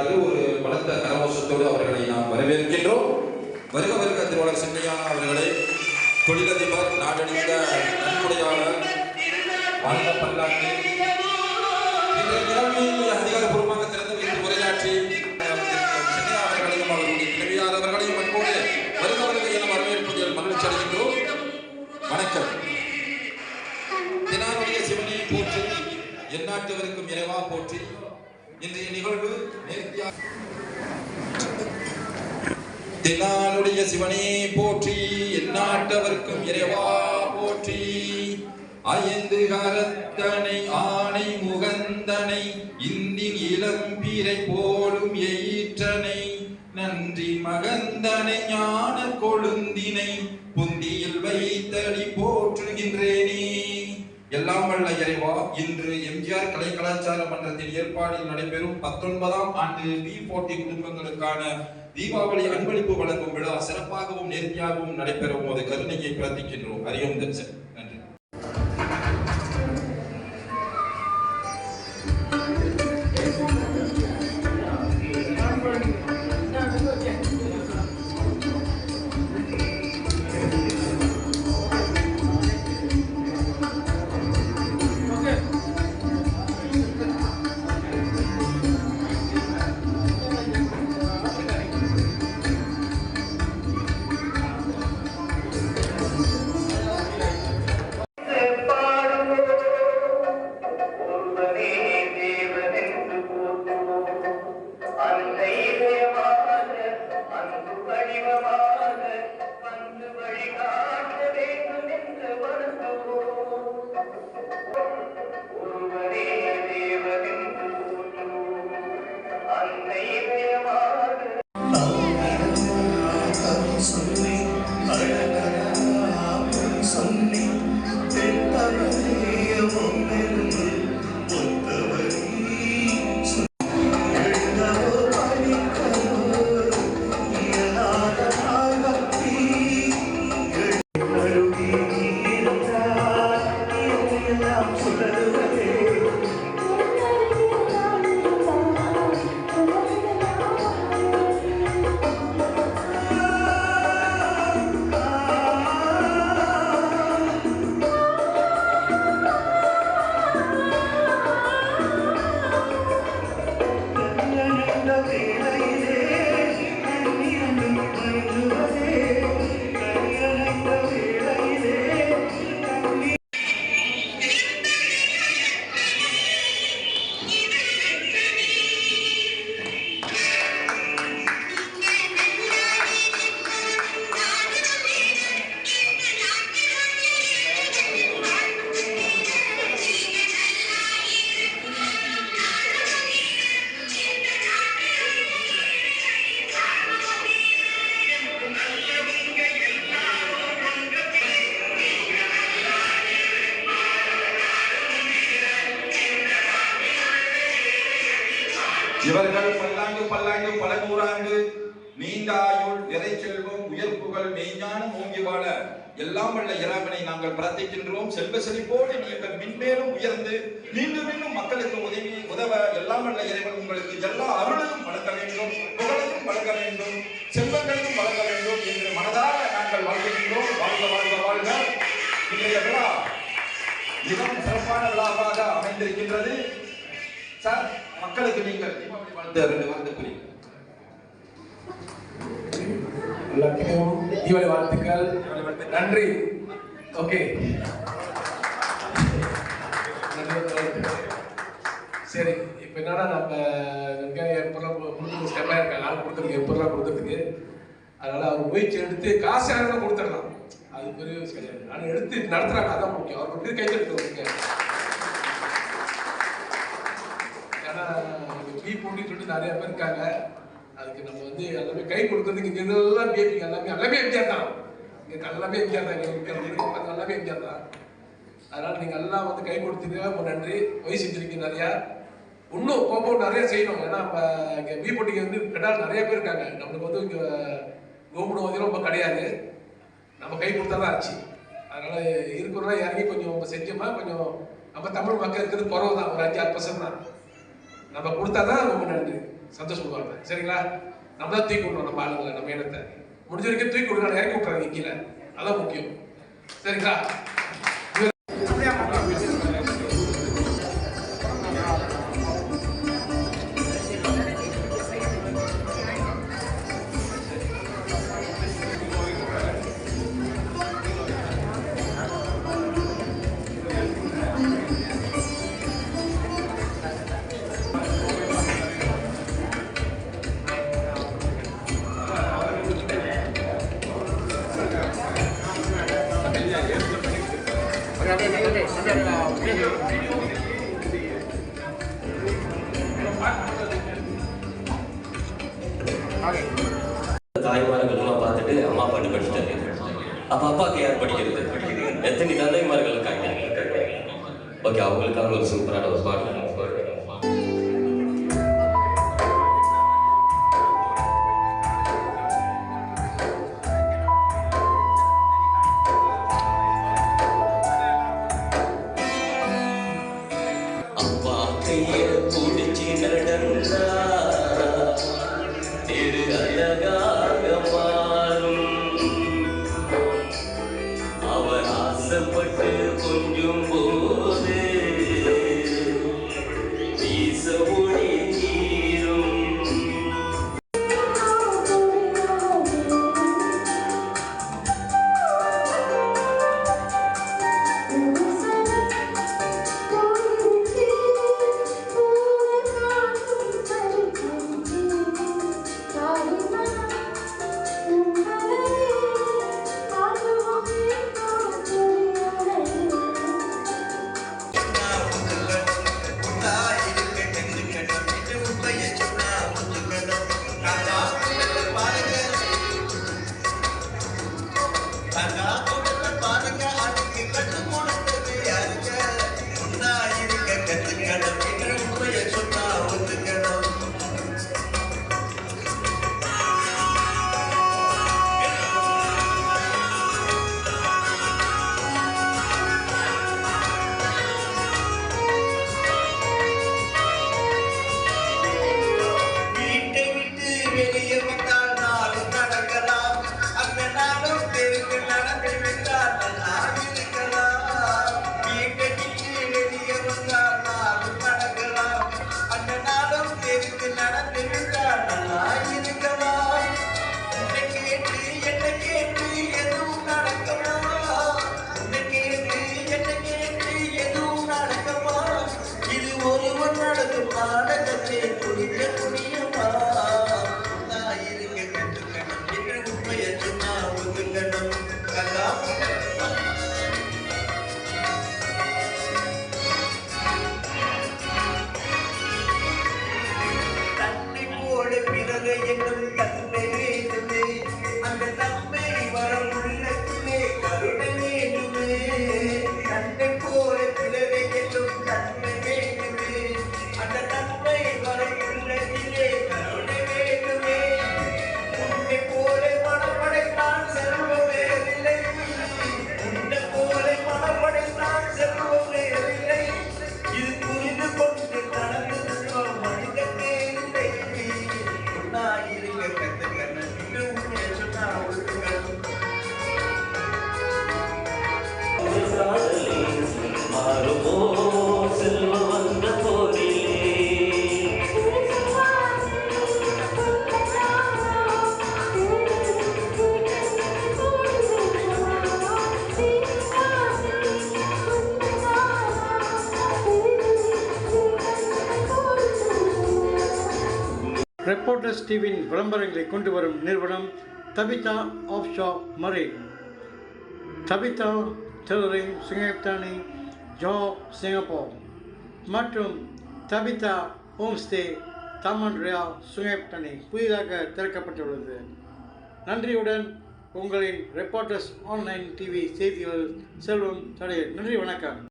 ஒரு பலத்த கரகோஷத்தோடு அவர்களை நாம் வரவேற்கின்றோம். வருக வருக திருவாளர் சென்னையா அவர்களை. தொழிலதிபர் நாடறிந்த நன்கொடையாளர் வாழ்ந்த பல்லாண்டு இன்றைய நிலைமையை அதிகாரப்பூர்வமாக திறந்து வைத்து உரையாற்றி சென்னையா அவர்களையும் அவருடைய துணைவியார் அவர்களையும் அன்போடு வருக வருக என வரவேற்பதில் மகிழ்ச்சி அடைகின்றோம். வணக்கம். தினாருடைய போற்றி எந்நாட்டவருக்கும் இறைவா போற்றி இன்றைய நிகழ்வு நேர்த்தியாக தென்னாளுடைய சிவனே போற்றி எந்நாட்டவர்க்கும் இறைவா போற்றி. ஐந்து கரத்தனை ஆணை முகந்தனை இந்தின் இளம்பீரை போலும் எயிற்றனை. நன்றி மகந்தனை ஞான கொழுந்தினை புந்தியில் வைத்தடி போற்றுகின்றேன். எல்லாம் வல்ல இறைவா இன்று எம்ஜிஆர் கலை கலாச்சார மன்றத்தின் ஏற்பாடில் நடைபெறும் பத்தொன்பதாம் ஆண்டு பி போட்டி குடும்பங்களுக்கான தீபாவளி அன்பளிப்பு வழங்கும் விழா சிறப்பாகவும் நேர்த்தியாகவும் நடைபெறும் போது கருணையை பிரார்த்திக்கின்றோம் அறியும் தச்சன் Lord எல்லாம் சுழலுவதே இவர்கள் பல்லாண்டு பல்லாண்டு பல நூறாண்டு நீண்ட ஆயுள் நிறை செல்வம்? உயர்ப்புகள் மெய்ஞானம் ஓங்கி வாழ. எல்லாம் வல்ல இறைவனை நாங்கள் பிரார்த்திக்கின்றோம். செல்வ செழிப்போடு நீங்கள் மென்மேலும் உயர்ந்து மீண்டும் மீண்டும் மக்களுக்கு உதவி உதவ எல்லாம் வல்ல இறைவன் உங்களுக்கு எல்லா அருளையும் வழங்க வேண்டும் புகழையும் வழங்க வேண்டும் செல்வங்களையும் வழங்க வேண்டும் என்று மனதார நாங்கள் வாழ்கின்றோம் வாழ்க வாழ்க வாழ்க. இன்றைய விழா மிகவும் சிறப்பான விழாவாக அமைந்திருக்கின்றது. சார் மக்களுக்கு நீங்கள் தீபாவளி வாழ்த்து ரெண்டு வார்த்தை புரியும் எல்லாத்துக்கும் தீபாவளி வாழ்த்துக்கள். நன்றி. ஓகே. சரி இப்போ என்னன்னா நம்ம வெங்காயம் எப்பெல்லாம் கொடுத்து ஸ்டெப்பாக இருக்காங்க. ஆள் கொடுத்துருக்கு எப்பெல்லாம் கொடுத்துருக்கு. அதனால அவர் முயற்சி எடுத்து காசு யாரும் கொடுத்துடலாம். அது பெரிய விஷயம் கிடையாது. ஆனால் எடுத்து நடத்துறாங்க. அதான் முக்கியம். அவர் வந்து கை ஏன்னா பி போட்டின்னு சொல்லிட்டு நிறைய பேர் இருக்காங்க. அதுக்கு நம்ம வந்து எல்லாமே கை கொடுக்கறதுக்கு இங்க எல்லாம் பேபிங்க எல்லாமே எல்லாமே எம்ஜிஆர் தான். இங்கே எல்லாமே எம்ஜிஆர் தான். இங்கே அது எல்லாமே எம்ஜிஆர் தான். அதனால் நீங்கள் எல்லாம் வந்து கை கொடுத்தீங்க நன்றி. வயசு செஞ்சிருக்கீங்க நிறையா. இன்னும் போகும்போது நிறைய செய்யணும். ஏன்னா நம்ம இங்கே பி போட்டிக்கு வந்து பெட்டால் நிறைய பேர் இருக்காங்க. நம்மளுக்கு வந்து இங்கே கோபுரம் வந்து ரொம்ப கிடையாது. நம்ம கை கொடுத்தா தான் ஆச்சு. அதனால் இருக்கிறதா இறங்கி கொஞ்சம் நம்ம செஞ்சோமா கொஞ்சம் நம்ம தமிழ் மக்கள் இருக்கிறது குறவு தான். ஒரு அஞ்சு ஆறு பர்சன்ட் தான். நம்ம கொடுத்தா தான் ரொம்ப நன்றி. சந்தோஷப்படுவாங்க. சரிங்களா? நம்ம தான் தூக்கி விடணும் நம்ம ஆளுங்களை நம்ம இடத்தை. முடிஞ்ச வரைக்கும் தூக்கி விடுறாங்க இறக்கி விட்றாங்க கீழே. அதான் முக்கியம். சரிங்களா? தாய்மார்கள்லாம் பார்த்துட்டு அம்மா பாட்டு படிச்சுட்டாரு அப்ப அப்பாவுக்கு யார் படிக்கிறது? எத்தனை தந்தைமார்கள் இருக்காங்க? ஓகே அவங்களுக்காக ஒரு சூப்பரான ஒரு பாட்டு அவர் ஆசைப்பட்டு கொஞ்சும் ரெப்போர்ட்டர்ஸ் டிவியின் விளம்பரங்களை கொண்டு வரும் நிறுவனம் தபிதா ஆஃப் ஷாப் மரே தபிதா டெலரிங் சிங்கப்தானி ஜோ சிங்கப்பூர் மற்றும் தபிதா ஹோம்ஸ்டே தாமன் ரியா புதிதாக திறக்கப்பட்டுள்ளது. நன்றியுடன் உங்களின் ரிப்போர்ட்டர்ஸ் ஆன்லைன் டிவி செய்திகள் செல்வம். தடையர் நன்றி வணக்கம்.